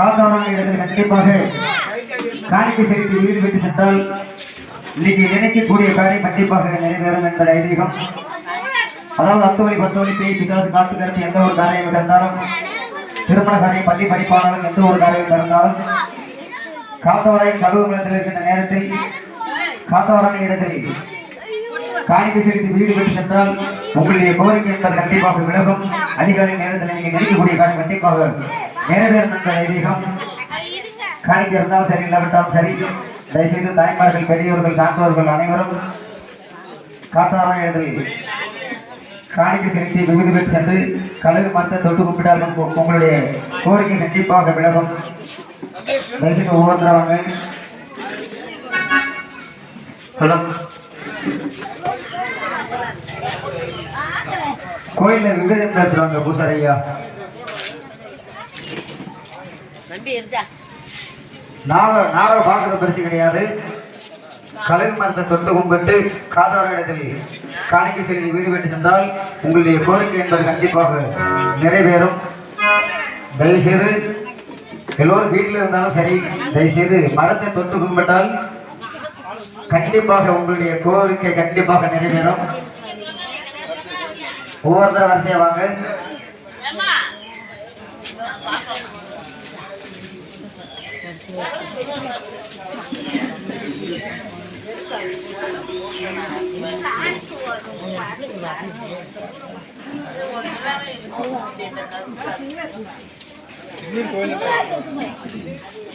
காத்தாரான இடத்தில் கண்டிப்பாக காணிக்கை செலுத்தி உயிர் விட்டு சென்றால் இன்னைக்கு நினைக்கக்கூடிய காரியம் கண்டிப்பாக நிறைவேறும் என்பது ஐதீகம். அதாவது அத்து வழி பத்து வழி பேய் பிசாசு காத்து கருத்து எந்த ஒரு காரியம் இருந்தாலும் திருமண காரியம் பள்ளி படிப்பாளர்கள் எந்த ஒரு காரியம் இருந்தாலும் காத்தவராயின் கழுவுமலத்தில் இருக்கின்ற நேரத்தில் காத்தவரான இடத்தில் காணிக்கை செலுத்தி வீடு விட்டு சென்றால் உங்களுடைய கோரிக்கை என்பது கண்டிப்பாக விலகும். அதிகாரி நேரத்தில் நீங்கள் நினைக்கக்கூடிய காரியம் கண்டிப்பாக நிறைவேறும் ஐதீகம். காணிக்கை இருந்தாலும் சரி இல்லாவிட்டாலும் சரி தயவுசெய்து தாய்மார்கள் பெரியவர்கள் சான்றோர்கள் அனைவரும் காத்தாரான இடத்தில் காணிக்கை செலுத்தி விகுதி பெற்று சென்று கழுகு மரத்தை தொட்டு கும்பிட்டார்கள். உங்களுடைய கோரிக்கை கண்டிப்பாக விலகும். தயவுசெய்து ஒவ்வொருத்தரவாங்க ஹலோ கோயிலில் விகிதம் பேசுறாங்க பூசாரி ஐயா. நாவ பார்க்குற பெருசு கிடையாது. கழுகு மரத்தை தொட்டு கும்பிட்டு காதார இடத்தில் காணிக்கை வீடு பெற்று சென்றால் உங்களுடைய கோரிக்கை என்பது கண்டிப்பாக நிறைவேறும். தயவுசெய்து எல்லோரும் வீட்டில் இருந்தாலும் சரி தயவுசெய்து மரத்தை தொட்டு கும்பிட்டால் கண்டிப்பாக உங்களுடைய கோரிக்கை கண்டிப்பாக நிறைவேறும். ஒவ்வொருத்தர் வரிசையா வாங்க. போயிருக்கு